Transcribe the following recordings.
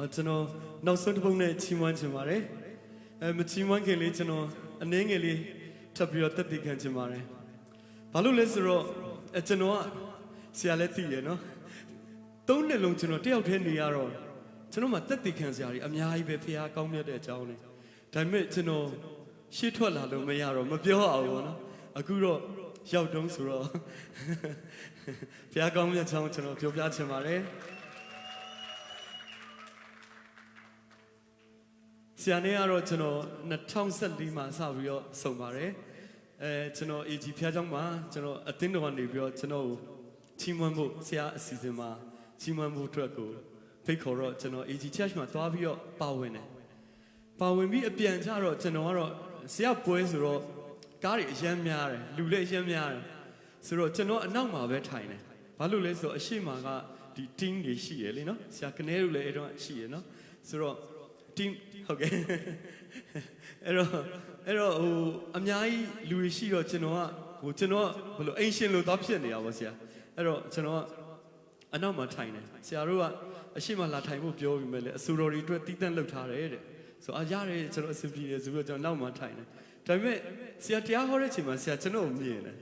အော်ကျွန်တော်နောက်ဆုံးတစ်ပုဒ်နဲ့ချီးမွမ်းချင်ပါတယ်အဲမချီးမွမ်းခင်လေးကျွန်တော်အနည်းငယ်လေးထပ်ပြီးတော့တက်တည်ခံချင်ပါတယ်ဘာလို့လဲဆိုတော့အဲကျွန်တော်ကဆရာလည်းသိရနော်သုံးနှစ်လုံးကျွန်တော်တယောက်တည်းနေရတော့ကျွန်တော်မှတက်တည်ခံဆရာကြီးအများကြီးပဲဖះကောင်းမြတ်တဲ့အကြောင်းလေးဒါပေမဲ့ကျွန်တော်ရှေ့ထွက်လာလို့မရတော့မပြောအောင်ဘောနော်အခုတော့ရောက်တုံးဆိုတော့ဖះကောင်းမြတ်ကြောင်းကျွန်တော်ပြောပြချင်ပါတယ် ဆရာနေကတော့ကျွန်တော်2014မှာစပြီးတော့စုံပါတယ်အဲကျွန်တော် AG ဖျားเจ้าမှာကျွန်တော်အသင်းတော်ကနေပြီးတော့ကျွန်တော်ကိုချီးမွမ်းဖို့ဆရာအစီအစဉ်မှာချီးမွမ်းဖို့အတွက်ကိုဖိတ်ခေါ်တော့ကျွန်တော် AG Church မှာသွားပြီးတော့ပါဝင်တယ်ပါဝင်ပြီးအပြန်ကြတော့ကျွန်တော်ကတော့ဆရာပွဲဆိုတော့ကားတွေအရမ်းများတယ်လူလည်းအရမ်းများတယ်ဆိုတော့ကျွန်တော်အနောက်မှာပဲထိုင်တယ်ဘာလို့လဲဆိုတော့အရှိမကဒီ team တွေရှိရလေနော်ဆရာကနေတို့လည်းအဲ့တော့ရှိရနော်ဆိုတော့ team ဟုတ်ကဲ့အဲ့တော့အဲ့တော့ဟိုအများကြီးလူတွေရှိတော့ကျွန်တော်ကဟိုကျွန်တော်ကဘယ်လိုအိမ်ရှင်လို့တော့ဖြစ်နေတာပါဆရာအဲ့တော့ကျွန်တော်ကအနောက်မှာထိုင်တယ်ဆရာတို့ကအရှိမလာထိုင်ဖို့ပြောပြီးမဲ့လေအစူတော်တွေအတွက်တီးတန့်လုပ်ထားတယ်တဲ့ဆိုအာရတယ်ကျွန်တော်အဆင်ပြေတယ်ဆိုပြီးတော့ကျွန်တော်နောက်မှာထိုင်တယ်ဒါပေမဲ့ဆရာတရားဟောတဲ့အချိန်မှာဆရာကျွန်တော်ကိုမြင်တယ်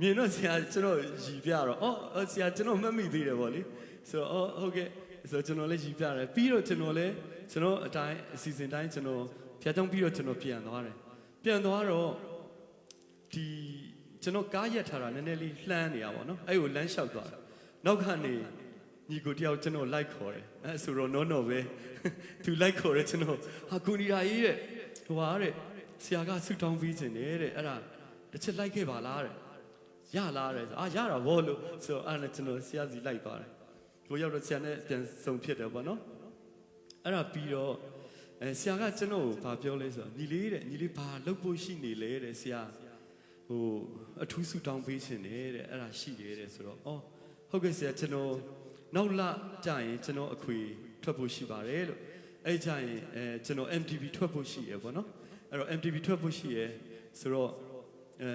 မြင်တော့ဆရာကျွန်တော်ရည်ပြတော့အော်ဆရာကျွန်တော်မှတ်မိသေးတယ်ဗောလေဆိုတော့အော်ဟုတ်ကဲ့ဆိုတော့ကျွန်တော်လည်းရည်ပြတယ်ပြီးတော့ကျွန်တော်လည်း ကျွန်တော်အတိုင်းအစီအစဉ်တိုင်းကျွန်တော်ဖျားကြောင်းပြီးတော့ကျွန်တော်ပြန်သွားတယ်ပြန်သွားတော့ဒီကျွန်တော်ကားရက်ထားတာနည်းနည်းလေးလှမ်းနေရပါတော့အဲ့ကိုလမ်းလျှောက်သွားတာနောက်ခါနေညီကိုတယောက်ကျွန်တော်လိုက်ခေါ်တယ်အဲဆိုတော့နော်နော်ပဲသူလိုက်ခေါ်တယ်ကျွန်တော်ဟာကူနီရာကြီးတဲ့ဟိုဟာတဲ့ဆရာကဆူတောင်းပြီးခြင်းတယ်တဲ့အဲ့ဒါတစ်ချက်လိုက်ခဲ့ပါလားတဲ့ရလားတဲ့ဆိုအာရတာဘောလို့ဆိုတော့အဲ့ဒါနဲ့ကျွန်တော်ဆရာစီလိုက်သွားတယ်ကိုရောက်တော့ဆရာနဲ့ပြန်ဆုံဖြစ်တယ်ပေါ့နော် အဲ့ဒါပြီးတော့အဲဆရာကကျွန်တော်ကိုဗာပြောလဲဆိုတော့ညီလေးတဲ့ညီလေးဘာလုပ်ဖို့ရှိနေလဲတဲ့ဆရာဟိုအထူးဆူတောင်းပေးခြင်းတယ်တဲ့အဲ့ဒါရှိတယ်တဲ့ဆိုတော့အော်ဟုတ်ကဲ့ဆရာကျွန်တော်နောက်လကြာရင်ကျွန်တော်အခွေထွက်ဖို့ရှိပါတယ်လို့အဲ့ကြာရင်အဲကျွန်တော် MTV ထွက်ဖို့ရှိရပေါ့နော်အဲ့တော့ MTV ထွက်ဖို့ရှိရဆိုတော့အဲ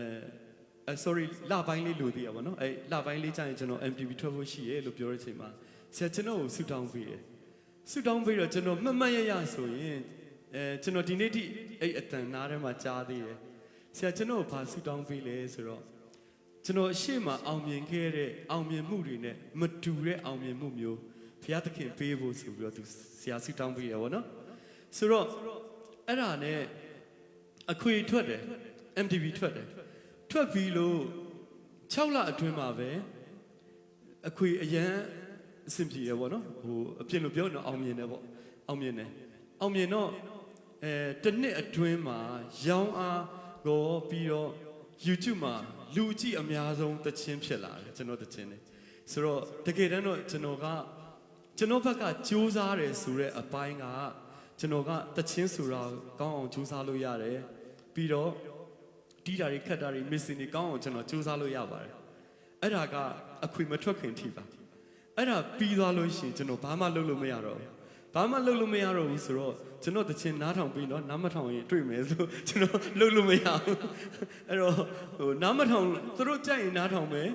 အဲ sorry လပိုင်းလေးလိုသေးရပါတော့အဲလပိုင်းလေးကြာရင်ကျွန်တော် MTV ထွက်ဖို့ရှိရလို့ပြောတဲ့အချိန်မှာဆရာကျွန်တော်ကိုဆူတောင်းပေးတယ် ဆူတောင်းပြီးတော့ကျွန်တော်မှတ်မှတ်ရရဆိုရင်အဲကျွန်တော်ဒီနေ့ထိအဲ့အတန်နားထဲမှာကြားသေးတယ်ဆရာကျွန်တော်ဘာဆူတောင်းပေးလဲဆိုတော့ကျွန်တော်အရှိမအောင်မြင်ခဲ့တဲ့အောင်မြင်မှုတွေနဲ့မတူတဲ့အောင်မြင်မှုမျိုးဘုရားသခင်ပေးဖို့ဆိုပြီးတော့သူဆရာဆူတောင်းပေးတယ်ဗောနော်ဆိုတော့အဲ့ဒါနဲ့အခွေထွက်တယ် MTV ထွက်တယ်ထွက်ပြီးလို့6လအတွင်းမှာပဲအခွေအရန် အဆင်ပြေရပေါ့နော်ဟိုအပြင်လို့ပြောတော့အောင်မြင်တယ်ပေါ့အောင်မြင်တယ်အောင်မြင်တော့အဲတစ်နှစ်အတွင်းမှာရောင်းအားရောပြီးတော့ YouTube မှာလူကြည့်အများဆုံးတခြင်းဖြစ်လာတယ်ကျွန်တော်တခြင်းနေဆိုတော့တကယ်တမ်းတော့ကျွန်တော်ကကျွန်တော်ဘက်ကစူးစမ်းတယ်ဆိုတဲ့အပိုင်းကကျွန်တော်ကတခြင်းဆိုတာကောင်းအောင်စူးစမ်းလို့ရတယ်ပြီးတော့တီးတာတွေခတ်တာတွေ missing တွေကောင်းအောင်ကျွန်တော်စူးစမ်းလို့ရပါတယ်အဲ့ဒါကအခွေမထွက်ခင်ထိပါ အဲ့ဒါပြီးသွားလို့ရှိရင်ကျွန်တော်ဘာမှလုပ်လို့မရတော့ဘူးဘာမှလုပ်လို့မရတော့ဘူးဆိုတော့ကျွန်တော်တချင်နားထောင်ပြီးတော့နားမထောင်ရင်တွေ့မယ်ဆိုကျွန်တော်လုပ်လို့မရဘူးအဲ့တော့ဟိုနားမထောင်သူတို့ကြိုက်ရင်နားထောင်မယ်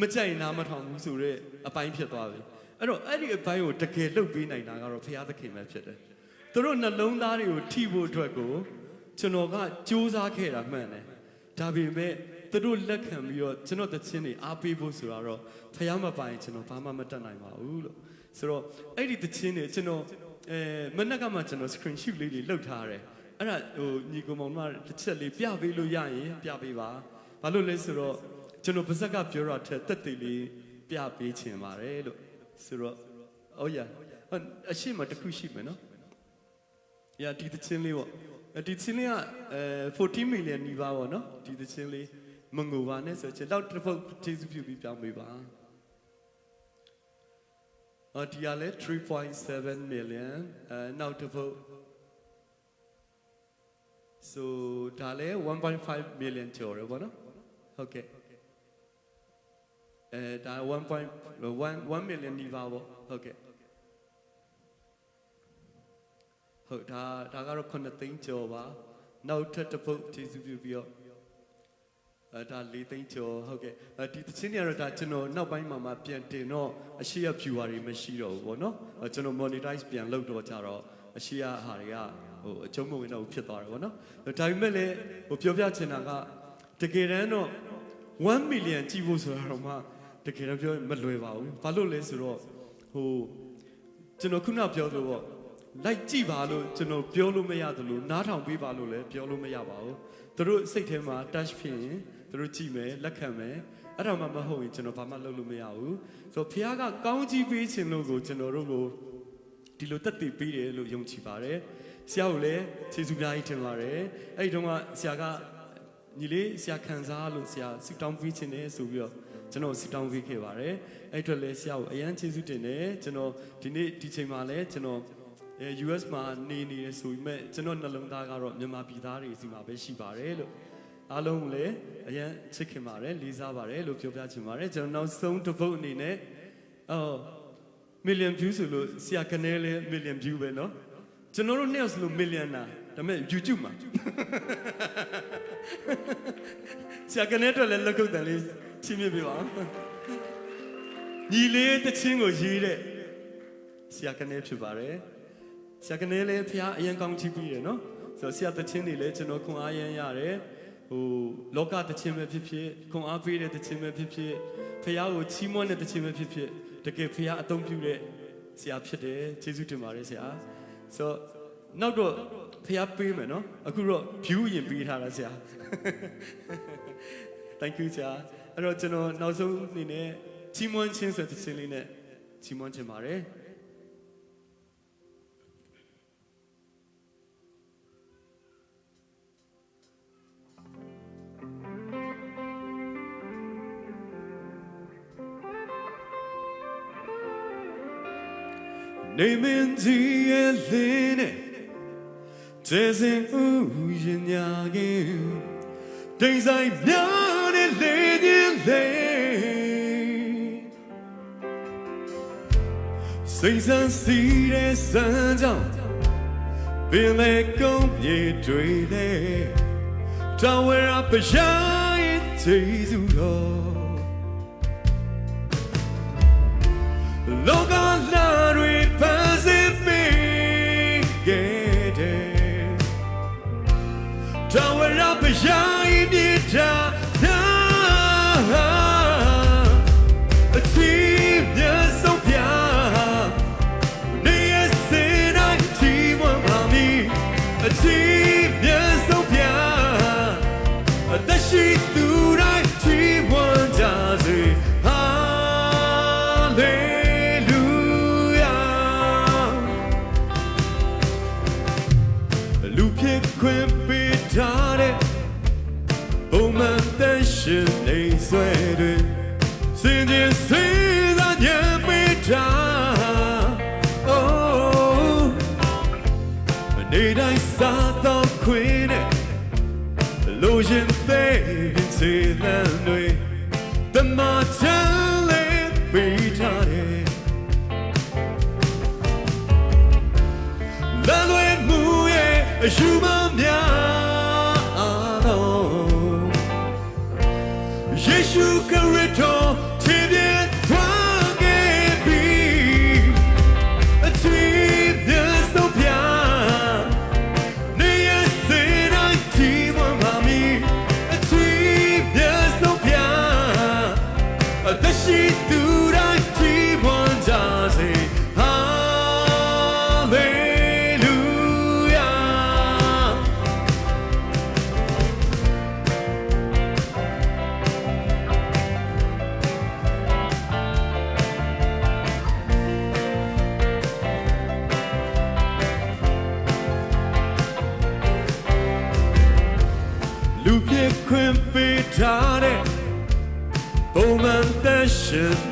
မကြိုက်ရင်နားမထောင်ဘူးဆိုတော့အပိုင်းဖြစ်သွားပြီအဲ့တော့အဲ့ဒီအပိုင်းကိုတကယ်လုပ်ပေးနိုင်တာကတော့ဘုရားသခင်ပဲဖြစ်တယ်သူတို့နှလုံးသားတွေကိုထိဖို့အတွက်ကိုကျွန်တော်ကစူးစမ်းခဲ့တာမှန်တယ်ဒါပေမဲ့ သူတို့လက်ခံပြီးတော့ကျွန်တော်တခြင်းတွေအားပေးဖို့ဆိုတာတော့ဖះမပိုင်ကျွန်တော်ဘာမှမတတ်နိုင်ပါဘူးလို့ဆိုတော့အဲ့ဒီတခြင်းတွေကျွန်တော်အဲမနက်ကမှကျွန်တော် screen shoot လေးတွေလုပ်ထားတယ်အဲ့ဒါဟိုညီကောင်မောင်တို့ကတစ်ချက်လေးပြပေးလို့ရရင်ပြပေးပါဘာလို့လဲဆိုတော့ကျွန်တော်ပါဇက်ကပြောတာထက်တက်သေးလေးပြပေးချင်ပါတယ်လို့ဆိုတော့အော်ရအရှိမတစ်ခုရှိမယ်နော်။ရာဒီတချင်းလေးပေါ့။အဲဒီတချင်းလေးကအဲ14 million နီးပါးပေါ့နော်။ဒီတချင်းလေး မငိုပါနဲ့ဆိုချင်တော့တစ်ဖက်ကျေးဇူးပြုပြီးပြောင်းပေးပါ။အော်ဒီကလည်း3.7 million အဲနောက်တစ်ဖက် so ဒါလည်း1.5 million ကျော်တယ်ပေါ့နော်။ဟုတ်ကဲ့။အဲဒါ1.1 1 million နီးပါးပေါ့။ဟုတ်ကဲ့။ဟုတ်ဒါဒါကတော့9သိန်းကျော်ပါနောက်ထပ်တစ်ပုတ်ကျေးဇူးပြုပြီးတော့အဲ ဒါလေးသိန်းကျော်ဟုတ်ကဲ့အဲဒီတချင်းတွေကတော့ဒါကျွန်တော်နောက်ပိုင်းမှာမှပြန်တင်တော့အရှိရ viewer တွေမရှိတော့ဘူးပေါ့နော်အဲကျွန်တော် monetize ပြန်လုပ်တော့ကြတော့အရှိရဟာတွေကဟိုအကျုံးမဝင်တော့ဘူးဖြစ်သွားတယ်ပေါ့နော်ဒါပေမဲ့လည်းဟိုပြောပြချင်တာကတကယ်တမ်းတော့1 million ကြည့်ဖို့ဆိုတာတော့မှတကယ်တော့ပြောရင်မလွယ်ပါဘူးဘာလို့လဲဆိုတော့ဟိုကျွန်တော်ခုနပြောသလိုပေါ့လိုက်ကြည့်ပါလို့ကျွန်တော်ပြောလို့မရသလိုနားထောင်ပေးပါလို့လည်းပြောလို့မရပါဘူးသူတို့စိတ်ထဲမှာ touch ဖြစ်ရင် သူတို့ကြည့်မယ်လက်ခံမယ်အဲ့ဒါမှမဟုတ်ရင်ကျွန်တော်ဘာမှလုပ်လို့မရဘူးဆိုတော့ဖခင်ကကောင်းကြီးပေးခြင်းလို့ကိုကျွန်တော်တို့ကိုဒီလိုတက်တည်ပေးတယ်လို့ယုံကြည်ပါတယ်ဆရာကိုလည်းကျေးဇူးများကြီးတင်ပါတယ်အဲ့ဒီတော့ကဆရာကညီလေးဆရာခံစားလို့ဆရာစတောင်းပေးခြင်းတယ်ဆိုပြီးတော့ကျွန်တော်စီတောင်းပေးခဲ့ပါတယ်အဲ့အတွက်လည်းဆရာကိုအရန်ကျေးဇူးတင်တယ်ကျွန်တော်ဒီနေ့ဒီချိန်မှာလည်းကျွန်တော်အဲ US မှာနေနေရဆိုပေမဲ့ကျွန်တော်နှလုံးသားကတော့မြန်မာပြည်သားတွေစီမှာပဲရှိပါတယ်လို့ အားလုံးကိုလည်းအရန်ချစ်ခင်ပါတယ်လေးစားပါတယ်လို့ပြောပြချင်ပါတယ်ကျွန်တော်နောက်ဆုံးတစ်ပုတ်အနေနဲ့အော် million view ဆိုလို့ဆရာကနေလဲ million view ပဲเนาะကျွန်တော်တို့နှစ်ယောက်ဆိုလို့ million နာဒါပေမဲ့ YouTube မှာ ဆရာကနေတော့လည်းလက်ကုပ်တန်လေးချင်းမြပြပါညီလေးတချင်းကိုရေးတဲ့ဆရာကနေဖြစ်ပါတယ်ဆရာကနေလည်းဖះအရင်ကောင်းချီးပြီးတယ်နော်ဆိုတော့ဆရာတချင်းတွေလည်းကျွန်တော်ခွန်အားရမ်းရတယ်ဟို လောကတချင်းပဲဖြစ်ဖြစ်ခွန်အားပေးတဲ့တချင်းပဲဖြစ်ဖြစ်ဖះကိုချီးမွမ်းတဲ့တချင်းပဲဖြစ်ဖြစ်တကယ်ဖះအသုံးပြုတဲ့ဆရာဖြစ်တယ်ကျေးဇူးတင်ပါတယ်ဆရာဆိုတော့နောက်တော့ဖះပေးမယ်နော်အခုတော့ view ရင်ပေးထားတာဆရာ thank you ဆရာအဲ့တော့ကျွန်တော်နောက်ဆုံးအနေနဲ့ချီးမွမ်းခြင်းဆိုတဲ့ခြင်းလေးနဲ့ချီးမွမ်းခြင်းပါတယ် နေမင်းကြီးရဲ့လင်းနဲ့ကျေစင်ဦးရင်ညာခင်တိမ်ဆိုင်များနဲ့လေခြင်းလေစိတ်ဆန်းစီတဲ့စံကြောင့်ပင်လေကုန်းပြေတွေလေတောင်းဝရပရှာရဲ့ကျေးဇူးတော် ရ လိုရင်သေးရင်စေလမ်းတွေတမချမ်းလေးပေးထားတယ်လ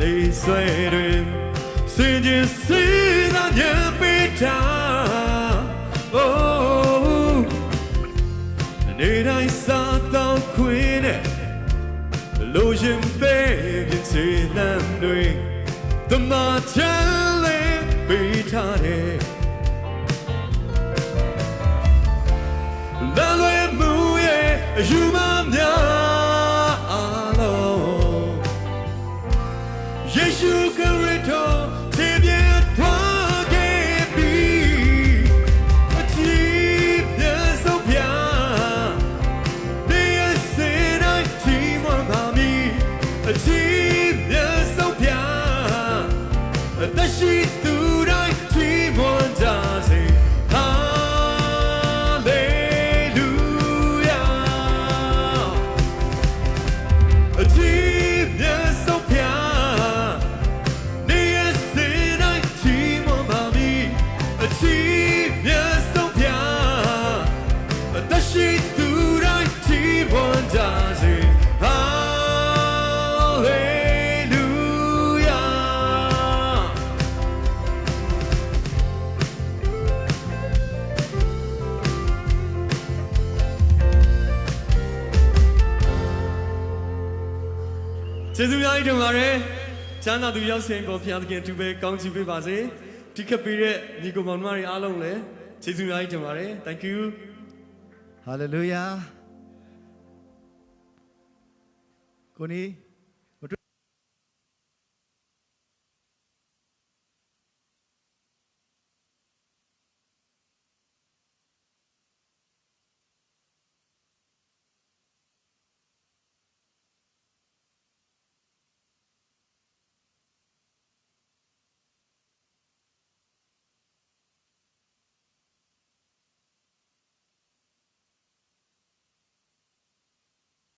ရှင်နေဆွဲတွေစင်ကြယ်စီသာညံပေးထား Oh နေတိုင်းစားတော့ခွင့်နဲ့လိုရင်ပေးပြစေလမ်းတွေတမချ ပြတ်ဆုံးပြအသက်ရှိသူ ကျေးဇူးများကြီးတင်ပါတယ်။ကျမ်းသာသူရောက်စဉ်ပေါ်ဖျားသခင်အတူပဲကောင်းချီးပေးပါစေ။ဒီခက်ပေးတဲ့ညီကောင်မောင်နှမတွေအားလုံးလည်းကျေးဇူးများကြီးတင်ပါတယ်။ Thank you Hallelujah ကိုနီ